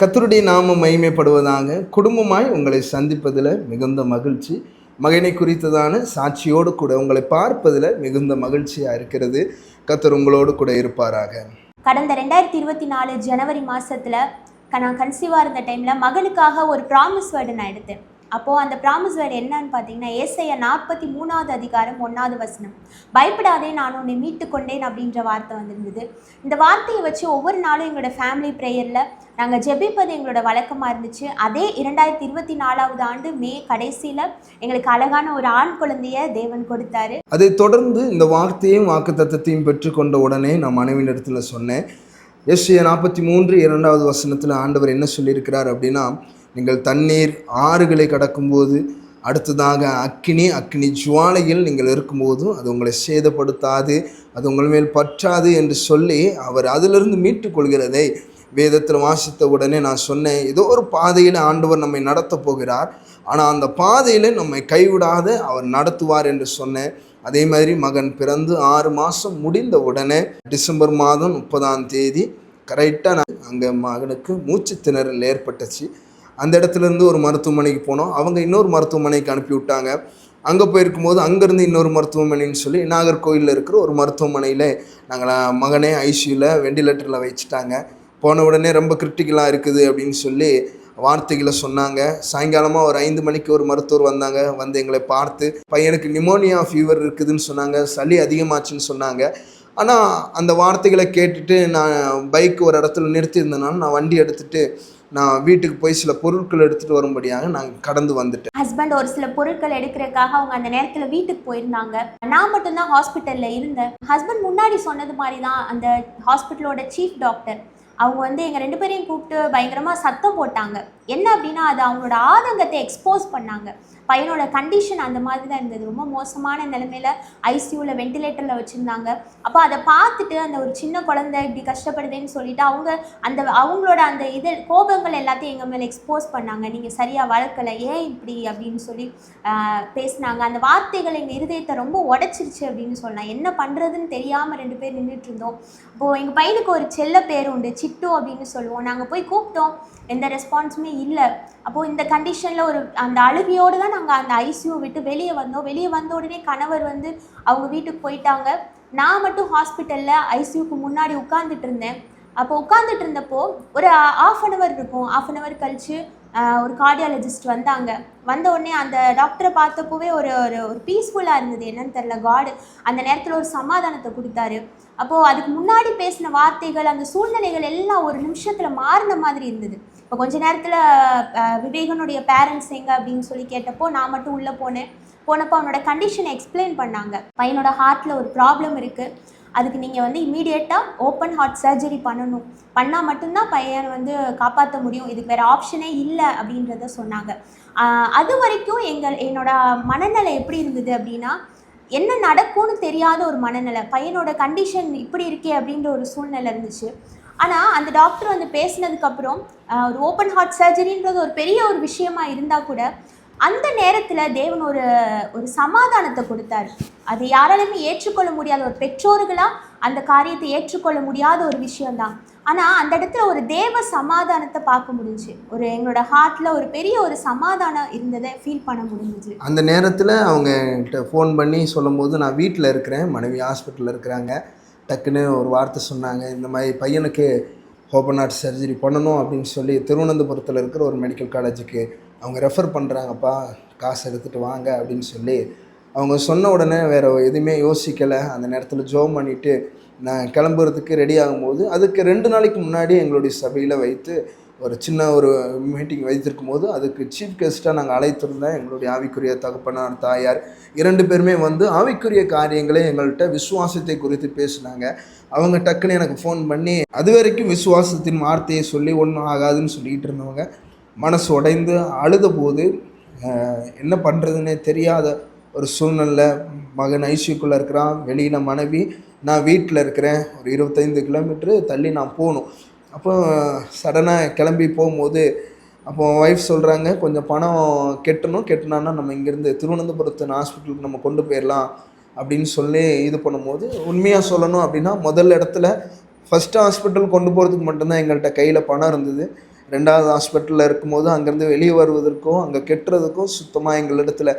கத்தருடைய நாமம் மகிமைப்படுவதாக குடும்பமாய் உங்களை சந்திப்பதில் மிகுந்த மகிழ்ச்சி. மகனை குறித்ததான சாட்சியோடு கூட உங்களை பார்ப்பதில் மிகுந்த மகிழ்ச்சியாக இருக்கிறது. கத்தர் உங்களோடு கூட இருப்பாராக. கடந்த ரெண்டாயிரத்தி இருபத்தி நாலு ஜனவரி மாதத்தில் நான் கன்சீவாக இருந்த டைமில் மகனுக்காக ஒரு ப்ராமிஸ் வேர்டு நான் எடுத்தேன். அப்போது அந்த ப்ராமிஸ் வேர்டு என்னன்னு பார்த்தீங்கன்னா ஏசைய நாற்பத்தி மூணாவது அதிகாரம் ஒன்றாவது வசனம். பயப்படாதே நான் உன்னை மீட்டு கொண்டேன் அப்படின்ற வார்த்தை வந்திருந்தது. இந்த வார்த்தையை வச்சு ஒவ்வொரு நாளும் எங்களோட ஃபேமிலி ப்ரேயரில் நாங்கள் ஜெபிப்பது எங்களோட வழக்கமாக இருந்துச்சு. அதே இரண்டாயிரத்தி இருபத்தி நாலாவது ஆண்டு மே கடைசியில் எங்களுக்கு அழகான ஒரு ஆண் குழந்தைய தேவன் கொடுத்தாரு. அதை தொடர்ந்து இந்த வார்த்தையும் வாக்கு தத்தத்தையும் பெற்றுக்கொண்ட உடனே நான் மனைவியிடத்தில் சொன்னேன். எஸ்ஏ நாற்பத்தி மூன்று இரண்டாவது வசனத்தில் ஆண்டவர் என்ன சொல்லியிருக்கிறார் அப்படின்னா நீங்கள் தண்ணீர் ஆறுகளை கடக்கும்போது அடுத்ததாக அக்கினி அக்கினி ஜுவாலையில் நீங்கள் இருக்கும்போதும் அது உங்களை சேதப்படுத்தாது அது உங்கள் மேல் பற்றாது என்று சொல்லி அவர் அதிலிருந்து மீட்டுக்கொள்கிறதை வேதத்தில் வாசித்த உடனே நான் சொன்னேன் ஏதோ ஒரு பாதையில் ஆண்டவர் நம்மை நடத்தப் போகிறார். ஆனால் அந்த பாதையில் நம்மை கைவிடாத அவர் நடத்துவார் என்று சொன்னேன். அதே மாதிரி மகன் பிறந்து ஆறு மாதம் முடிந்த உடனே டிசம்பர் மாதம் முப்பதாம் தேதி கரெக்டாக நான் அங்கே மகனுக்கு மூச்சு திணறல் ஏற்பட்டுச்சு. அந்த இடத்துல இருந்து ஒரு மருத்துவமனைக்கு போனோம். அவங்க இன்னொரு மருத்துவமனைக்கு அனுப்பி விட்டாங்க அங்கே போயிருக்கும்போது அங்கேருந்து இன்னொரு மருத்துவமனைன்னு சொல்லி நாகர்கோவிலில் இருக்கிற ஒரு மருத்துவமனையில் நாங்கள் மகனே ஐசியூவில் வெண்டிலேட்டரில் வச்சுட்டாங்க. போன உடனே ரொம்ப கிரிட்டிக்கலாக இருக்குது அப்படின்னு சொல்லி வார்த்தைகளை சொன்னாங்க. சாயங்காலமாக ஒரு ஐந்து மணிக்கு ஒரு மருத்துவர் வந்தாங்க. வந்து எங்களை பார்த்து பையனுக்கு நிமோனியா ஃபீவர் இருக்குதுன்னு சொன்னாங்க. சளி அதிகமாச்சுன்னு சொன்னாங்க. ஆனால் அந்த வார்த்தைகளை கேட்டுட்டு நான் பைக் ஒரு இடத்துல நிறுத்தியிருந்தனால நான் வண்டி எடுத்துகிட்டு நான் வீட்டுக்கு போய் சில பொருட்கள் எடுத்துகிட்டு வரும்படியாக நான் கடந்து வந்துட்டேன். ஹஸ்பண்ட் ஒரு சில பொருட்கள் எடுக்கிறதுக்காக அவங்க அந்த நேரத்தில் வீட்டுக்கு போயிருந்தாங்க. நான் மட்டும்தான் ஹாஸ்பிட்டலில் இருந்தேன். ஹஸ்பண்ட் முன்னாடி சொன்னது மாதிரி தான் அந்த ஹாஸ்பிட்டலோட சீஃப் டாக்டர் அவங்க வந்து எங்கள் ரெண்டு பேரையும் கூப்பிட்டு பயங்கரமாக சத்தம் போட்டாங்க. என்ன அப்படின்னா அது அவங்களோட ஆதங்கத்தை எக்ஸ்போஸ் பண்ணாங்க. பையனோட கண்டிஷன் அந்த மாதிரி தான் இருந்தது. ரொம்ப மோசமான நிலைமையில ஐசியூவில் வென்டிலேட்டரில் வச்சுருந்தாங்க. அப்போ அதை பார்த்துட்டு அந்த ஒரு சின்ன குழந்தை இப்படி கஷ்டப்படுதுன்னு சொல்லிட்டு அவங்க அந்த அவங்களோட அந்த இது கோபங்கள் எல்லாத்தையும் எங்கள் மேலே எக்ஸ்போஸ் பண்ணாங்க. நீங்கள் சரியாக வளர்க்கலை ஏன் இப்படி அப்படின்னு சொல்லி பேசினாங்க பேசுனாங்க. அந்த வார்த்தைகள் எங்கள் இருதயத்தை ரொம்ப உடச்சிருச்சு அப்படின்னு சொல்லலாம். என்ன பண்ணுறதுன்னு தெரியாமல் ரெண்டு பேர் நின்றுட்டு இருந்தோம். இப்போது எங்கள் பையனுக்கு ஒரு செல்ல பேர் உண்டு சிட்டு அப்படின்னு சொல்லுவோம். நாங்கள் போய் கூப்பிட்டோம். எந்த ரெஸ்பான்ஸுமே இல்லை. அப்போது இந்த கண்டிஷனில் ஒரு அந்த அழுகையோடு தான் நாங்கள் அந்த ஐசியூ விட்டு வெளியே வந்தோம். வெளியே வந்த உடனே கணவர் வந்து அவங்க வீட்டுக்கு போயிட்டாங்க. நான் மட்டும் ஹாஸ்பிட்டலில் ஐசியூக்கு முன்னாடி உட்காந்துட்டு இருந்தேன். அப்போ உட்காந்துட்டு இருந்தப்போ ஒரு ஆஃப் அன் ஹவர் இருக்கும். ஆஃப் அன் ஹவர் கழிச்சு ஒரு கார்டியாலஜிஸ்ட் வந்தாங்க. வந்த உடனே அந்த டாக்டரை பார்த்தப்போவே ஒரு ஒரு ஒரு பீஸ்ஃபுல்லாக இருந்தது. என்னன்னு தெரில காடு அந்த நேரத்தில் ஒரு சமாதானத்தை கொடுத்தாரு. அப்போது அதுக்கு முன்னாடி பேசின வார்த்தைகள் அந்த சூழ்நிலைகள் எல்லாம் ஒரு நிமிஷத்தில் மாறின மாதிரி இருந்தது. இப்போ கொஞ்ச நேரத்தில் விவேகனுடைய பேரண்ட்ஸ் எங்க அப்படின்னு சொல்லி கேட்டப்போ நான் மட்டும் உள்ளே போனேன். போனப்போ அவனோட கண்டிஷனை எக்ஸ்பிளைன் பண்ணாங்க. பையனோட ஹார்ட்டில் ஒரு ப்ராப்ளம் இருக்குது அதுக்கு நீங்கள் வந்து இமீடியட்டாக ஓப்பன் ஹார்ட் சர்ஜரி பண்ணணும். பண்ணால் மட்டும்தான் பையனை வந்து காப்பாற்ற முடியும். இதுக்கு வேறு ஆப்ஷனே இல்லை அப்படின்றத சொன்னாங்க. அது வரைக்கும் எங்கள் என்னோட மனநிலை எப்படி இருந்தது அப்படின்னா என்ன நடக்கும்னு தெரியாத ஒரு மனநிலை. பையனோட கண்டிஷன் இப்படி இருக்கே அப்படின்ற ஒரு சூழ்நிலை இருந்துச்சு. ஆனால் அந்த டாக்டர் வந்து பேசினதுக்கப்புறம் ஒரு ஓப்பன் ஹார்ட் சர்ஜரின்றது ஒரு பெரிய ஒரு விஷயமா இருந்தால் கூட அந்த நேரத்தில் தேவன் ஒரு ஒரு சமாதானத்தை கொடுத்தாரு. அதை யாராலுமே ஏற்றுக்கொள்ள முடியாத ஒரு பெற்றோர்களாக அந்த காரியத்தை ஏற்றுக்கொள்ள முடியாத ஒரு விஷயம்தான். ஆனால் அந்த இடத்துல ஒரு தேவ சமாதானத்தை பார்க்க முடிஞ்சு ஒரு எங்களோட ஹார்ட்டில் ஒரு பெரிய ஒரு சமாதானம் இருந்ததை ஃபீல் பண்ண முடிஞ்சுச்சு அந்த நேரத்தில் அவங்க ஃபோன் பண்ணி சொல்லும்போது நான் வீட்டில் இருக்கிறேன் மனைவி ஹாஸ்பிட்டலில் இருக்கிறாங்க. டக்குன்னு ஒரு வார்த்தை சொன்னாங்க இந்த மாதிரி பையனுக்கு ஓப்பன் ஹார்ட் சர்ஜரி பண்ணணும் அப்படின்னு சொல்லி திருவனந்தபுரத்தில் இருக்கிற ஒரு மெடிக்கல் காலேஜுக்கு அவங்க ரெஃபர் பண்ணுறாங்கப்பா காசு எடுத்துகிட்டு வாங்க அப்படின்னு சொல்லி அவங்க சொன்ன உடனே வேறு எதுவுமே யோசிக்கலை. அந்த நேரத்தில் ஜோம் பண்ணிவிட்டு நான் கிளம்புறதுக்கு ரெடி ஆகும்போது அதுக்கு ரெண்டு நாளைக்கு முன்னாடி எங்களுடைய சபையில் வைத்து ஒரு சின்ன ஒரு மீட்டிங் வைத்திருக்கும் போது அதுக்கு சீஃப் கெஸ்ட்டாக நாங்கள் அழைத்திருந்தேன். எங்களுடைய ஆவிக்குரிய தகப்பனார் தாயார் இரண்டு பேருமே வந்து ஆவிக்குரிய காரியங்களை எங்கள்கிட்ட விசுவாசத்தை குறித்து பேசினாங்க. அவங்க டக்குன்னு எனக்கு ஃபோன் பண்ணி அது வரைக்கும் விசுவாசத்தின் வார்த்தையை சொல்லி ஒன்றும் ஆகாதுன்னு சொல்லிக்கிட்டு இருந்தவங்க மனசு உடைந்து அழுத போது என்ன பண்ணுறதுன்னே தெரியாத ஒரு சூழ்நிலை மகன் ஐசியூக்குள்ளே இருக்கிறான். வெளியில் மனைவி நான் வீட்டில் இருக்கிறேன். ஒரு இருபத்தைந்து கிலோமீட்ரு தள்ளி நான் போகணும். அப்போ சடனாக கிளம்பி போகும்போது அப்போ ஒய்ஃப் சொல்கிறாங்க கொஞ்சம் பணம் கெட்டணும். கெட்டினான்னா நம்ம இங்கேருந்து திருவனந்தபுரத்து ஹாஸ்பிட்டலுக்கு நம்ம கொண்டு போயிடலாம் அப்படின்னு சொல்லி இது பண்ணும்போது உண்மையாக சொல்லணும் அப்படின்னா முதல் இடத்துல ஃபஸ்ட்டு ஹாஸ்பிட்டல் கொண்டு போகிறதுக்கு மட்டும்தான் எங்கள்கிட்ட கையில் பணம் இருந்தது. ரெண்டாவது ஹாஸ்பிட்டலில் இருக்கும்போது அங்கேருந்து வெளியே வருவதற்கும் அங்கே கெட்டுறதுக்கும் சுத்தமாக எங்களிடத்துல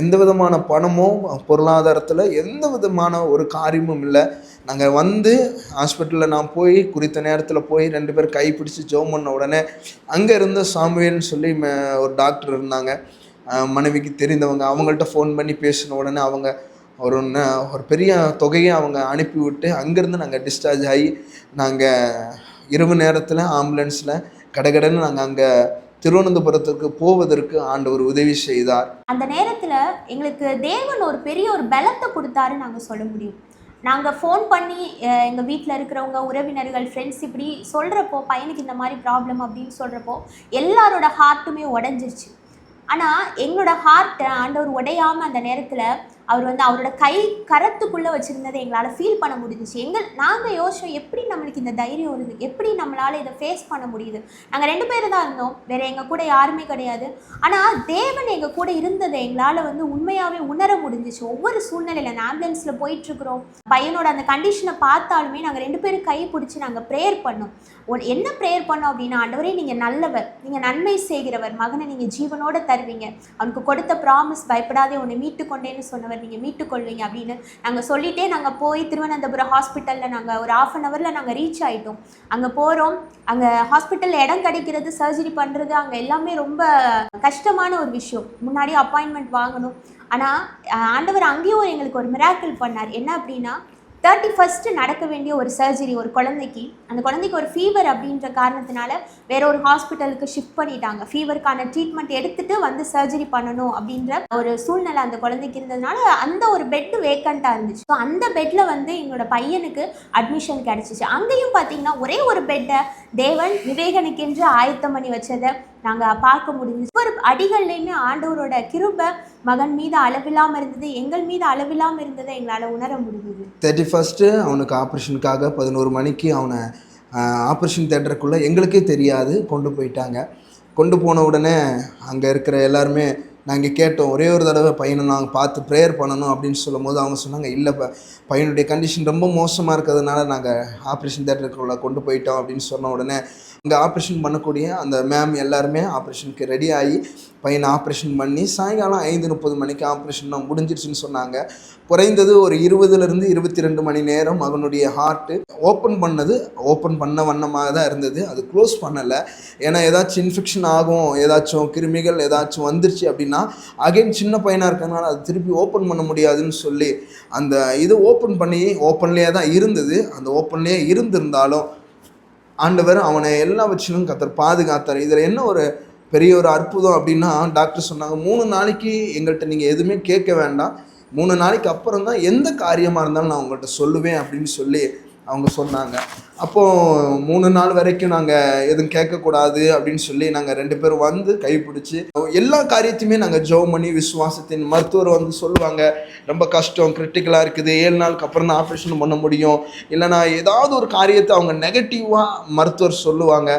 எந்த விதமான பணமோ பொருளாதாரத்தில் எந்த விதமான ஒரு காரியமும் இல்லை. நாங்கள் வந்து ஹாஸ்பிட்டலில் நான் போய் குறித்த நேரத்தில் போய் ரெண்டு பேர் கை பிடிச்சி பண்ண உடனே அங்கே இருந்த சாமுவேல்னு சொல்லி ஒரு டாக்டர் இருந்தாங்க. மனைவிக்கு தெரிந்தவங்க அவங்கள்ட்ட ஃபோன் பண்ணி பேசின உடனே அவங்க ஒரு ஒரு பெரிய தொகையை அவங்க அனுப்பிவிட்டு அங்கேருந்து நாங்கள் டிஸ்சார்ஜ் ஆகி நாங்கள் இரவு நேரத்தில் ஆம்புலன்ஸில் கடகடன்னு நாங்கள் அங்கே திருவனந்தபுரத்துக்கு போவதற்கு ஆண்டவர் உதவி செய்தார். அந்த நேரத்தில் எங்களுக்கு தேவன் ஒரு பெரிய ஒரு பலத்தை கொடுத்தாரு நாங்கள் சொல்ல முடியும். நாங்கள் ஃபோன் பண்ணி எங்கள் வீட்டில் இருக்கிறவங்க உறவினர்கள் ஃப்ரெண்ட்ஸ் இப்படி சொல்கிறப்போ பையனுக்கு இந்த மாதிரி ப்ராப்ளம் அப்படின்னு சொல்கிறப்போ எல்லாரோட ஹார்ட்டுமே உடஞ்சிருச்சு. ஆனால் எங்களோட ஹார்ட்டை ஆண்டவர் உடையாமல் அந்த நேரத்தில் அவர் வந்து அவரோட கை கரத்துக்குள்ளே வச்சுருந்ததை எங்களால் ஃபீல் பண்ண முடிஞ்சிச்சு. எங்கள் நாங்கள் யோசிச்சோம் எப்படி நம்மளுக்கு இந்த தைரியம் வருது? எப்படி நம்மளால் இதை ஃபேஸ் பண்ண முடியுது? நாங்கள் ரெண்டு பேர் தான் இருந்தோம். வேறு எங்கள் கூட யாருமே கிடையாது. ஆனால் தேவன் எங்கள் கூட இருந்ததை எங்களால் வந்து உண்மையாகவே உணர முடிஞ்சிச்சு. ஒவ்வொரு சூழ்நிலையில் நான் ஆம்புலன்ஸில் போயிட்டுருக்குறோம். பையனோட அந்த கண்டிஷனை பார்த்தாலுமே நாங்கள் ரெண்டு பேரும் கை பிடிச்சி நாங்கள் ப்ரேயர் பண்ணோம். ஒன் என்ன ப்ரேயர் பண்ணோம் அப்படின்னா ஆண்டவரே நீங்கள் நல்லவர். நீங்கள் நன்மை செய்கிறவர். மகனை நீங்கள் ஜீவனோட தருவீங்க. அவனுக்கு கொடுத்த ப்ராமிஸ் பயப்படாதே உன்னை மீட்டு கொண்டேன்னு சொன்னவர் நீங்கள் மீட்டுக்கொள்வீங்க அப்படின்னு. நாங்கள் சொல்லிட்டே நாங்கள் போய் திருவனந்தபுரம் ஹாஸ்பிட்டலில் நாங்கள் ஒரு ஆஃப் அன் ஹவரில் நாங்கள் ரீச் ஆகிட்டோம் அங்கே போகிறோம் அங்கே ஹாஸ்பிட்டலில் இடம் கிடைக்கிறது சர்ஜரி பண்ணுறது அங்கே எல்லாமே ரொம்ப கஷ்டமான ஒரு விஷயம். முன்னாடி அப்பாயின்மெண்ட் வாங்கணும். ஆனால் ஆண்டவர் அங்கேயும் எங்களுக்கு ஒரு மிராக்கிள் பண்ணார். என்ன அப்படின்னா தேர்ட்டி ஃபஸ்ட்டு நடக்க வேண்டிய ஒரு சர்ஜரி ஒரு குழந்தைக்கு. அந்த குழந்தைக்கு ஒரு ஃபீவர் அப்படின்ற காரணத்தினால வேற ஒரு ஹாஸ்பிட்டலுக்கு ஷிஃப்ட் பண்ணிட்டாங்க. ஃபீவருக்கான ட்ரீட்மெண்ட் எடுத்துட்டு வந்து சர்ஜரி பண்ணணும் அப்படின்ற ஒரு சூழ்நிலை அந்த குழந்தைக்கு இருந்ததுனால அந்த ஒரு பெட்டு வேக்கண்ட்டாக இருந்துச்சு. ஸோ அந்த பெட்டில் வந்து எங்களோட பையனுக்கு அட்மிஷன் கிடச்சிச்சு. அங்கேயும் பார்த்தீங்கன்னா ஒரே ஒரு பெட்டை தேவன் விவேகனுக்கென்று ஆயத்தம் பண்ணி வச்சதை நாங்கள் பார்க்க முடிஞ்சு ஒரு அடிகள்லையுமே ஆண்டவரோட கிருப மகன் மீது அளவில்லாமல் இருந்தது எங்கள் மீது அளவில்லாமல் இருந்ததை எங்களால் உணர முடிஞ்சுது. தேர்ட்டி ஃபஸ்ட்டு அவனுக்கு ஆப்ரேஷனுக்காக பதினோரு மணிக்கு அவனை ஆப்ரேஷன் தேட்டருக்குள்ளே எங்களுக்கே தெரியாது கொண்டு போயிட்டாங்க. கொண்டு போன உடனே அங்கே இருக்கிற எல்லாருமே நாங்கள் கேட்டோம் ஒரே ஒரு தடவை பையனை நாங்கள் பார்த்து ப்ரேயர் பண்ணணும் அப்படின்னு சொல்லும் போது அவங்க சொன்னாங்க இல்லை பையனுடைய கண்டிஷன் ரொம்ப மோசமாக இருக்கிறதுனால நாங்கள் ஆப்ரேஷன் தேட்டருக்குள்ளே கொண்டு போயிட்டோம் அப்படின்னு சொன்ன உடனே இங்கே ஆப்ரேஷன் பண்ணக்கூடிய அந்த மேம் எல்லாருமே ஆப்ரேஷனுக்கு ரெடி ஆகி பையனை ஆப்ரேஷன் பண்ணி சாயங்காலம் ஐந்து முப்பது மணிக்கு ஆப்ரேஷன்லாம் முடிஞ்சிருச்சுன்னு சொன்னாங்க. குறைந்தது ஒரு இருபதுலேருந்து இருபத்தி ரெண்டு மணி நேரம் அவனுடைய ஹார்ட்டு ஓப்பன் பண்ணது ஓப்பன் பண்ண வண்ணமாக தான் இருந்தது. அது க்ளோஸ் பண்ணலை. ஏன்னா ஏதாச்சும் இன்ஃபெக்ஷன் ஆகும் ஏதாச்சும் கிருமிகள் ஏதாச்சும் வந்துருச்சு அப்படின்னு அகைன் சின்ன பையனாக இருக்கனால அது திருப்பி ஓப்பன் பண்ண முடியாதுன்னு சொல்லி அந்த இது ஓப்பன் பண்ணி ஓப்பன்லேயே தான் இருந்தது. அந்த ஓப்பன்லேயே இருந்திருந்தாலும் ஆண்டவர் அவனை எல்லா வச்சிலும் கத்தர் பாதுகாத்தார். இதில் என்ன ஒரு பெரிய ஒரு அற்புதம் அப்படின்னா டாக்டர் சொன்னாங்க மூணு நாளைக்கு எங்கள்கிட்ட நீங்கள் எதுவுமே கேட்க வேண்டாம். மூணு நாளைக்கு அப்புறம் தான் எந்த காரியமாக இருந்தாலும் நான் உங்கள்கிட்ட சொல்லுவேன் அப்படின்னு சொல்லி அவங்க சொன்னாங்க. அப்போது மூணு நாள் வரைக்கும் நாங்கள் எதுவும் கேட்கக்கூடாது அப்படின்னு சொல்லி நாங்கள் ரெண்டு பேரும் வந்து கைப்பிடிச்சி எல்லா காரியத்தையுமே நாங்கள் ஜெபம் பண்ணி விசுவாசத்தின் மருத்துவர் வந்து சொல்லுவாங்க. ரொம்ப கஷ்டம் கிரிட்டிக்கலாக இருக்குது. ஏழு நாளுக்கு அப்புறம் தான் ஆப்ரேஷன் பண்ண முடியும். இல்லைனா ஏதாவது ஒரு காரியத்தை அவங்க நெகட்டிவாக மருத்துவர் சொல்லுவாங்க.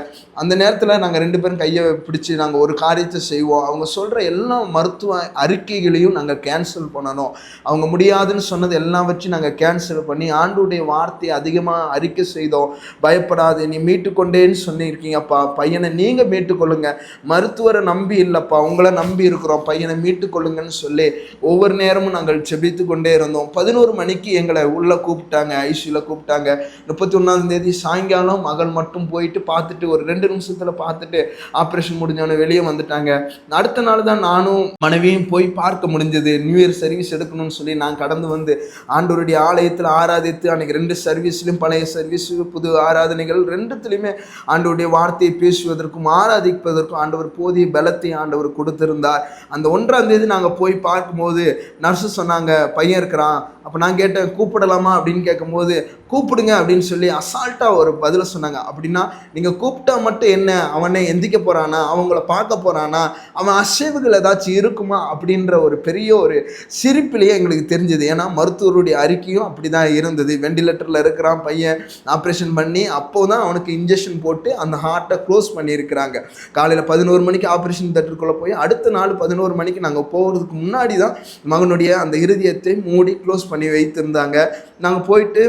அந்த நேரத்தில் நாங்கள் ரெண்டு பேரும் கையை பிடிச்சி நாங்கள் ஒரு காரியத்தை செய்வோம். அவங்க சொல்கிற எல்லா மருத்துவ அறிக்கைகளையும் நாங்கள் கேன்சல் பண்ணணும். அவங்க முடியாதுன்னு சொன்னது எல்லாம் வச்சு நாங்கள் கேன்சல் பண்ணி ஆண்டுடைய வார்த்தையை அதிகமாக அறிக்கை செய்தோம். பயப்படாது நீ மீட்டுக்கொண்டேன்னு சொல்லியிருக்கீங்கப்பா பையனை நீங்கள் மீட்டுக்கொள்ளுங்க. மருத்துவரை நம்பி இல்லைப்பா உங்களை நம்பி இருக்கிறோம். பையனை மீட்டுக்கொள்ளுங்கன்னு சொல்லி ஒவ்வொரு நேரமும் நாங்கள் செபித்து கொண்டே இருந்தோம். பதினோரு மணிக்கு எங்களை உள்ளே கூப்பிட்டாங்க ஐசியில் கூப்பிட்டாங்க. முப்பத்தி ஒன்றாந்தேதி சாயங்காலம் மகள் மட்டும் போயிட்டு பார்த்துட்டு ஒரு ரெண்டு நிமிஷத்தில் பார்த்துட்டு ஆப்ரேஷன் முடிஞ்சவொடனே வெளியே வந்துட்டாங்க. அடுத்த நாள் தான் நானும் மனைவியும் போய் பார்க்க முடிஞ்சது. நியூ இயர் சர்வீஸ் எடுக்கணும்னு சொல்லி நான் கடந்து வந்து ஆண்டோருடைய ஆலயத்தில் ஆராதித்து அன்னைக்கு ரெண்டு சர்வீஸ் சர்வீஸ்லையும் பழைய சர்வீஸ் புது ஆராதனைகள் ரெண்டுத்துலையுமே ஆண்டவருடைய வார்த்தையை பேசுவதற்கும் ஆராதிப்பதற்கும் ஆண்டவர் போதிய பலத்தை ஆண்டவர் கொடுத்திருந்தார். அந்த ஒன்றாம் தேதி நாங்கள் போய் பார்க்கும்போது நர்ஸு சொன்னாங்க பையன் இருக்கிறான் அப்போ நான் கேட்டேன் கூப்பிடலாமா அப்படின்னு கேட்கும்போது கூப்பிடுங்க அப்படின்னு சொல்லி அசால்ட்டாக ஒரு பதிலை சொன்னாங்க. அப்படின்னா நீங்கள் கூப்பிட்டா மட்டும் என்ன? அவனை எந்திக்க போகிறானா அவங்கள பார்க்க போகிறானா அவன் அசைவுகள் ஏதாச்சும் இருக்குமா? அப்படின்ற ஒரு பெரிய ஒரு சிரிப்பிலேயே எங்களுக்கு தெரிஞ்சது. ஏன்னா மருத்துவருடைய அறிக்கையும் அப்படி தான் இருந்தது. வெண்டிலேட்டரில் இருக்கிறான் பையன் ஆப்ரேஷன் பண்ணி அப்போ தான் அவனுக்கு இன்ஜெக்ஷன் போட்டு அந்த ஹார்ட்டை க்ளோஸ் பண்ணியிருக்கிறாங்க. காலையில் பதினோரு மணிக்கு ஆப்ரேஷன் தேட்டருக்குள்ளே போய் அடுத்த நாள் பதினோரு மணிக்கு நாங்கள் போகிறதுக்கு முன்னாடி தான் மகனுடைய அந்த இருதயத்தை மூடி க்ளோஸ் பண்ணி வைத்திருந்தாங்க. நாங்கள் போயிட்டு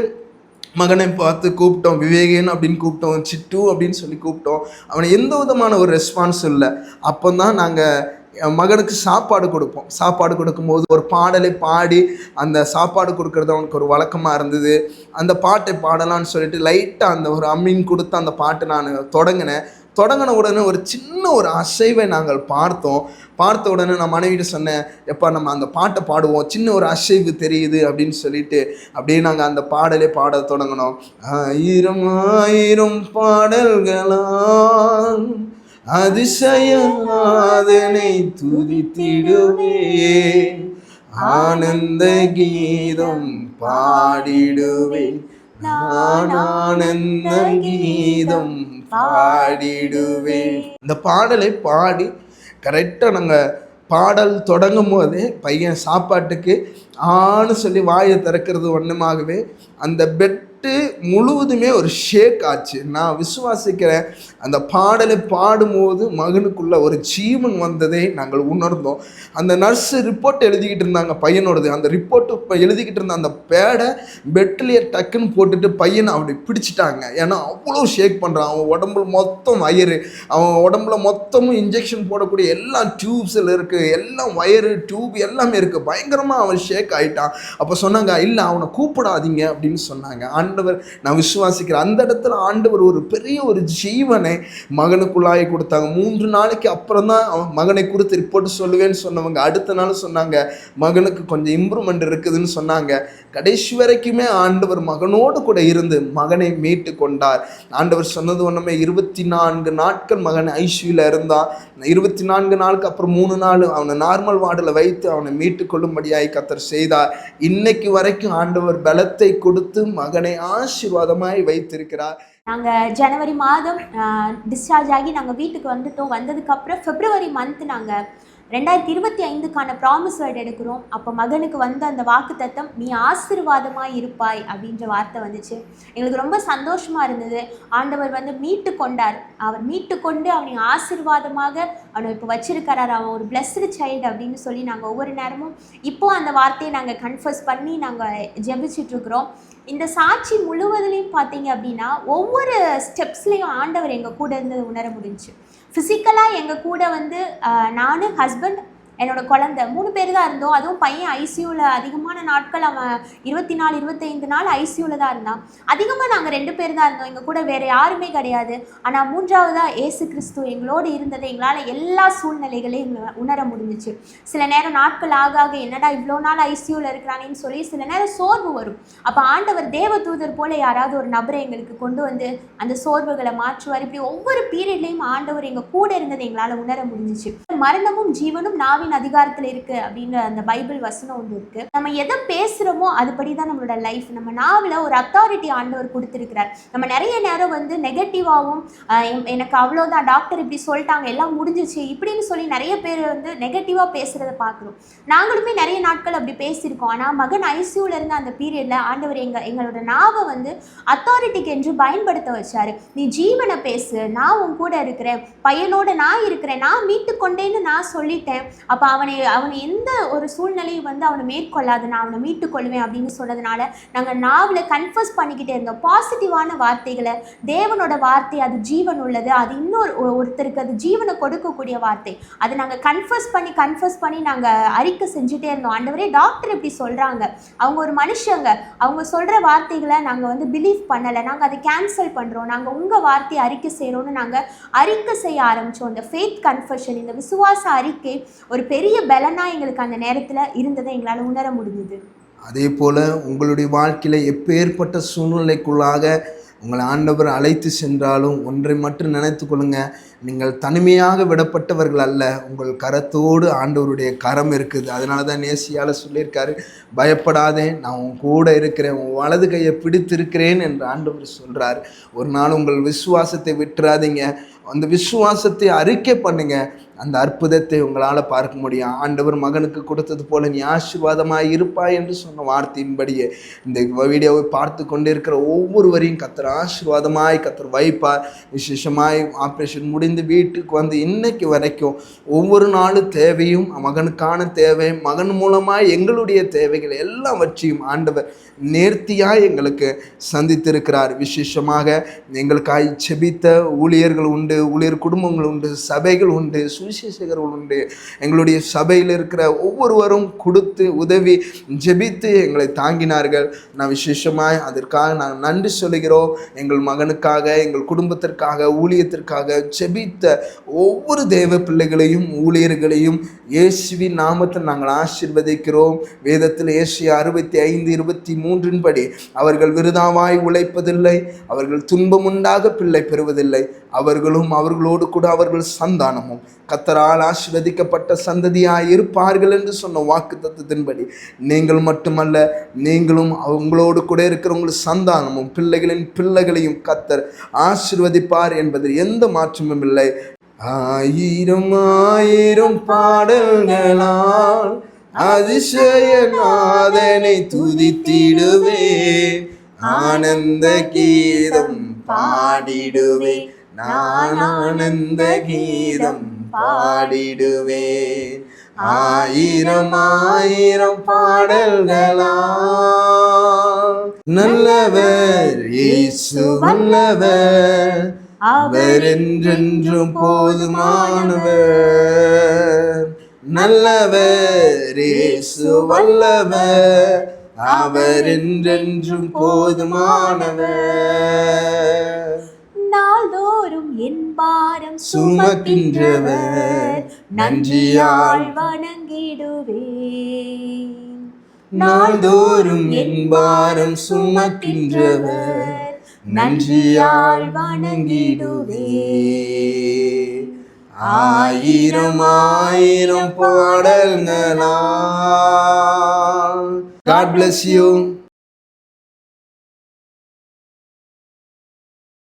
மகனை பார்த்து கூப்பிட்டோம். விவேகன் அப்படின்னு கூப்பிட்டோம். சிட்டு அப்படின்னு சொல்லி கூப்பிட்டோம். அவனை எந்த விதமான ஒரு ரெஸ்பான்ஸும் இல்லை. அப்போ தான் நாங்கள் மகனுக்கு சாப்பாடு கொடுப்போம். சாப்பாடு கொடுக்கும்போது ஒரு பாடலை பாடி அந்த சாப்பாடு கொடுக்கறது அவனுக்கு ஒரு வழக்கமாக இருந்தது. அந்த பாட்டை பாடலான்னு சொல்லிட்டு லைட்டாக அந்த ஒரு அம்மின் கொடுத்து அந்த பாட்டை நான் தொடங்கினேன். தொடங்கின உடனே ஒரு சின்ன ஒரு அசைவை நாங்கள் பார்த்தோம். பார்த்த உடனே நான் மனைவிட்டு சொன்னேன் எப்பா நம்ம அந்த பாட்டை பாடுவோம். சின்ன ஒரு அசைவு தெரியுது அப்படின்னு சொல்லிட்டு அப்படியே நாங்கள் அந்த பாடலே பாட தொடங்கினோம். ஆயிரம் ஆயிரம் பாடல்களாம் அதிசயாதனை துதித்திடுவே. ஆனந்த கீதம் பாடிடுவேன். நான் ஆனந்த கீதம் பாடிடுவேன். இந்த பாடலை பாடி கரெக்டாக நாங்கள் பாடல் தொடங்கும் போதே பையன் சாப்பாட்டுக்கு ஆன்னு சொல்லி வாயை திறக்கிறது ஒன்றுமாகவே அந்த பெட்டு முழுவதுமே ஒரு ஷேக் ஆச்சு. நான் விசுவாசிக்கிறேன் அந்த பாடலை பாடும்போது மகனுக்குள்ள ஒரு ஜீவன் வந்ததை நாங்கள் உணர்ந்தோம். அந்த நர்ஸு ரிப்போர்ட் எழுதிக்கிட்டு இருந்தாங்க பையனோடது. அந்த ரிப்போர்ட்டு இப்போ எழுதிக்கிட்டு இருந்த அந்த பேடை பெட்லேயே டக்குன்னு போட்டுட்டு பையனை அப்படி பிடிச்சிட்டாங்க. ஏன்னா அவ்வளோ ஷேக் பண்ணுறான் அவன் உடம்புல மொத்தம் வயரு அவன் உடம்புல மொத்தமும் இன்ஜெக்ஷன் போடக்கூடிய எல்லா டியூப்ஸில் இருக்குது எல்லாம் வயரு டியூப் எல்லாமே இருக்குது பயங்கரமாக அவன் ஷேக் ஆகிட்டான் அப்போ சொன்னாங்க இல்லை அவனை கூப்பிடாதீங்க அப்படின்னு சொன்னாங்க. ஆண்டவர் நான் விசுவாசிக்கிறேன். அந்த இடத்துல ஆண்டவர் ஒரு பெரிய ஒரு ஜீவனை மகனுக்குள்ளாகி கொடுத்தாங்க. மூன்று நாளைக்கு அப்புறம் தான் அவன் மகனை குறித்து ரிப்போர்ட் சொல்லுவேன்னு சொன்னவங்க அடுத்த நாள் சொன்னாங்க மகனுக்கு கொஞ்சம் இம்ப்ரூவ்மெண்ட் இருக்குதுன்னு சொன்னாங்க. கடைசி வரைக்குமே ஆண்டவர் மகனோடு கூட இருந்து மகனை மீட்டு கொண்டார். ஆண்டவர் சொன்னது ஒன்றுமே இருபத்தி நான்கு நாட்கள் மகன் ஐசியூவில் இருந்தான் இருபத்தி நான்கு நாளுக்கு அப்புறம் மூணு நாள் அவனை நார்மல் வார்டில் வைத்து அவனை மீட்டு கொள்ளும்படியாய் கத்தர் செய்தார். இன்னைக்கு வரைக்கும் ஆண்டவர் பலத்தை கொடுத்து மகனை ஆசீர்வாதமாய் வைத்திருக்கிறார். நாங்கள் ஜனவரி மாதம் டிஸ்சார்ஜ் ஆகி நாங்கள் வீட்டுக்கு வந்துட்டோம். வந்ததுக்கப்புறம் பிப்ரவரி மந்த் நாங்கள் ரெண்டாயிரத்தி இருபத்தி ஐந்துக்கான ப்ராமிஸ் வேர்டு எடுக்கிறோம். அப்போ மகனுக்கு வந்த அந்த வாக்கு தத்தம் நீ ஆசிர்வாதமாக இருப்பாய் அப்படின்ற வார்த்தை வந்துச்சு. எங்களுக்கு ரொம்ப சந்தோஷமாக இருந்தது. ஆண்டவர் வந்து மீட்டு கொண்டார். அவர் மீட்டு கொண்டு அவனை ஆசீர்வாதமாக அவனை இப்போ வச்சிருக்கிறார். அவன் ஒரு பிளஸ்டு சைல்டு அப்படின்னு சொல்லி நாங்கள் ஒவ்வொரு நேரமும் இப்போ அந்த வார்த்தையை நாங்கள் கன்ஃபர்ஸ் பண்ணி நாங்கள் ஜெபிச்சிட்டு இருக்கிறோம் இந்த சாட்சி முழுவதுலையும் பார்த்தீங்க அப்படின்னா ஒவ்வொரு ஸ்டெப்ஸ்லேயும் ஆண்டவர் எங்கள் கூட இருந்தது உணர முடிஞ்சுச்சு. ஃபிசிக்கலாக எங்கள் கூட வந்து நான் ஹஸ்பண்ட் என்னோடய குழந்தை. மூணு பேர் தான் இருந்தோம். அதுவும் பையன் ஐசியூவில் அதிகமான நாட்கள் அவன் இருபத்தி நாலு இருபத்தைந்து நாள் ஐசியூவில் தான் இருந்தான். அதிகமாக நாங்கள் ரெண்டு பேர் தான் இருந்தோம். எங்கள் கூட வேறு யாருமே கிடையாது. ஆனால் மூன்றாவதாக ஏசு கிறிஸ்து எங்களோடு இருந்ததை எங்களால் எல்லா சூழ்நிலைகளையும் எங்களை உணர முடிஞ்சிச்சு. சில நேரம் நாட்கள் ஆக ஆக என்னடா இவ்வளோ நாள் ஐசியூவில் இருக்கிறானேன்னு சொல்லி சில நேரம் சோர்வு வரும். அப்போ ஆண்டவர் தேவதூதர் போல யாராவது ஒரு நபரை எங்களுக்கு கொண்டு வந்து அந்த சோர்வுகளை மாற்றுவார். இப்படி ஒவ்வொரு பீரியட்லேயும் ஆண்டவர் எங்கள் கூட இருந்ததை எங்களால் உணர முடிஞ்சிச்சு. மரணமும் ஜீவனும் ஆவின் அதிகாரத்தில் இருக்கு அப்படின்ற அந்த பைபிள் வசனம் ஒன்று இருக்கு. நம்ம எதை பேசுகிறோமோ அதுபடி தான் நம்மளோட லைஃப் நம்ம நாவில் ஒரு அத்தாரிட்டி ஆண்டவர் கொடுத்துருக்கிறார். நம்ம நிறைய நேரம் வந்து நெகட்டிவாகவும் எனக்கு அவ்வளோதான் டாக்டர் இப்படி சொல்லிட்டாங்க எல்லாம் முடிஞ்சிச்சு இப்படின்னு சொல்லி நிறைய பேர் வந்து நெகட்டிவாக பேசுகிறத பார்க்குறோம். நாங்களுமே நிறைய நாட்கள் அப்படி பேசியிருக்கோம். ஆனால் மகன் ஐசியூல இருந்த அந்த பீரியடில் ஆண்டவர் எங்கள் எங்களோட நாவை வந்து அத்தாரிட்டிக்கு என்று பயன்படுத்த வச்சாரு. நீ ஜீவனை பேசு நான் உன் கூட இருக்கிறேன் பையனோட நான் இருக்கிறேன் நான் மீட்டு கொண்டேன்னு நான் சொல்லிட்டேன். அப்போ அவனை அவனை எந்த ஒரு சூழ்நிலையும் வந்து அவனை மேற்கொள்ளாது நான் அவனை மீட்டு கொள்வேன் அப்படின்னு சொன்னதுனால நாங்கள் நாவில் கன்ஃபர்ஸ் பண்ணிக்கிட்டே இருந்தோம். பாசிட்டிவான வார்த்தைகளை தேவனோட வார்த்தை அது ஜீவன் உள்ளது அது இன்னொரு ஒருத்தருக்கு அது ஜீவனை கொடுக்கக்கூடிய வார்த்தை. அதை நாங்கள் கன்ஃபர்ஸ் பண்ணி கன்ஃபர்ஸ் பண்ணி நாங்கள் அறிக்கை செஞ்சுட்டே இருந்தோம். ஆண்டவரே டாக்டர் இப்படி சொல்கிறாங்க அவங்க ஒரு மனுஷங்க. அவங்க சொல்கிற வார்த்தைகளை நாங்கள் வந்து பிலீவ் பண்ணலை. நாங்கள் அதை கேன்சல் பண்ணுறோம் நாங்கள் உங்கள் வார்த்தையை அறிக்கை செய்கிறோன்னு நாங்கள் அறிக்கை செய்ய ஆரம்பித்தோம் இந்த ஃபேத் கன்ஃபர்ஷன் இந்த விசுவாச அறிக்கை ஒரு பெரிய பலனா எங்களுக்கு அந்த நேரத்தில் இருந்ததை எங்களால் உணர முடிஞ்சுது. அதே போல் உங்களுடைய வாழ்க்கையில் எப்பேற்பட்ட சூழ்நிலைக்குள்ளாக உங்களை ஆண்டவர் அழைத்து சென்றாலும் ஒன்றை மட்டும் நினைத்து கொள்ளுங்க. நீங்கள் தனிமையாக விடப்பட்டவர்கள் அல்ல உங்கள் கரத்தோடு ஆண்டவருடைய கரம் இருக்குது. அதனால தான் நேசியால் சொல்லியிருக்காரு பயப்படாதே நான் உன் கூட இருக்கிறேன் உன் வலது கையை பிடித்திருக்கிறேன் என்று ஆண்டவர் சொல்கிறார் ஒரு நாள் உங்கள் விசுவாசத்தை விட்டுறாதீங்க. அந்த விசுவாசத்தை அறிக்கை பண்ணுங்க. அந்த அற்புதத்தை உங்களால் பார்க்க முடியும். ஆண்டவர் மகனுக்கு கொடுத்தது போல நீ ஆசீர்வாதமாக இருப்பாய் என்று சொன்ன வார்த்தையின்படியே இந்த வீடியோவை பார்த்து கொண்டிருக்கிற ஒவ்வொருவரையும் கத்தர் ஆசீர்வாதமாய் கத்தர் வைப்பார். விசேஷமாய் ஆப்ரேஷன் முடிந்து வீட்டுக்கு வந்து இன்னைக்கு வரைக்கும் ஒவ்வொரு நாளும் தேவையும் மகனுக்கான தேவை மகன் மூலமாக எங்களுடைய தேவைகள் எல்லாவற்றையும் ஆண்டவர் நேர்த்தியாக எங்களுக்கு சந்தித்திருக்கிறார். விசேஷமாக எங்களுக்காய் செபித்த ஊழியர்கள் உண்டு. ஊழியர் குடும்பங்கள் உண்டு சபைகள் உண்டு சுவிசேஷகர்கள் உண்டு. எங்களுடைய சபையில் இருக்கிற ஒவ்வொருவரும் கொடுத்து உதவி ஜெபித்து எங்களை தாங்கினார்கள். நான் விசேஷமாய் அதற்காக நான் நன்றி சொல்கிறோம் எங்கள் மகனுக்காக எங்கள் குடும்பத்திற்காக ஊழியத்திற்காக ஜெபித்த ஒவ்வொரு தேவ பிள்ளைகளையும் ஊழியர்களையும் இயேசுவி நாமத்தில் நாங்கள் ஆசிர்வதிக்கிறோம். வேதத்தில் ஏசிய அறுபத்தி ஐந்து இருபத்தி மூன்றின் படி அவர்கள் விருதாவாய் உழைப்பதில்லை அவர்கள் துன்பமுண்டாக பிள்ளை பெறுவதில்லை. அவர்களும் அவர்களோடு கூட அவர்கள் சந்தானமும். கத்தரால் ஆசீர்வதிக்கப்பட்ட சந்ததியாக இருப்பார்கள் என்று சொன்ன வாக்கு தத்துவத்தின்படி நீங்கள் மட்டுமல்ல நீங்களும் அவங்களோடு கூட இருக்கிற உங்கள் சந்தானமும் பிள்ளைகளின் பிள்ளைகளையும் கத்தர் ஆசிர்வதிப்பார் என்பதில் எந்த மாற்றமும் இல்லை. ஆயிரம் ஆயிரம் பாடல்களால் அதிசயநாதனை துதித்திடுவே ஆனந்த கீதம் பாடிடுவே நான் ஆனந்த கீதம் பாடிடுவேன் ஆயிரம் ஆயிரம் பாடல்களா நல்லவர் இயேசு வல்லவர். அவர் என்றென்றும் போதுமானவர். நல்லவர் இயேசு வல்லவர். அவர் என்றென்றும் போதுமானவர். சுமக்கின்றவர் நன்றியால் வணங்கிடுவேன். நாள்தோறும் என் பாரம் சுமக்கின்றவர் நன்றியால் வணங்கிடுவே ஆயிரம் ஆயிரம் பாடல்களா காட் bless you.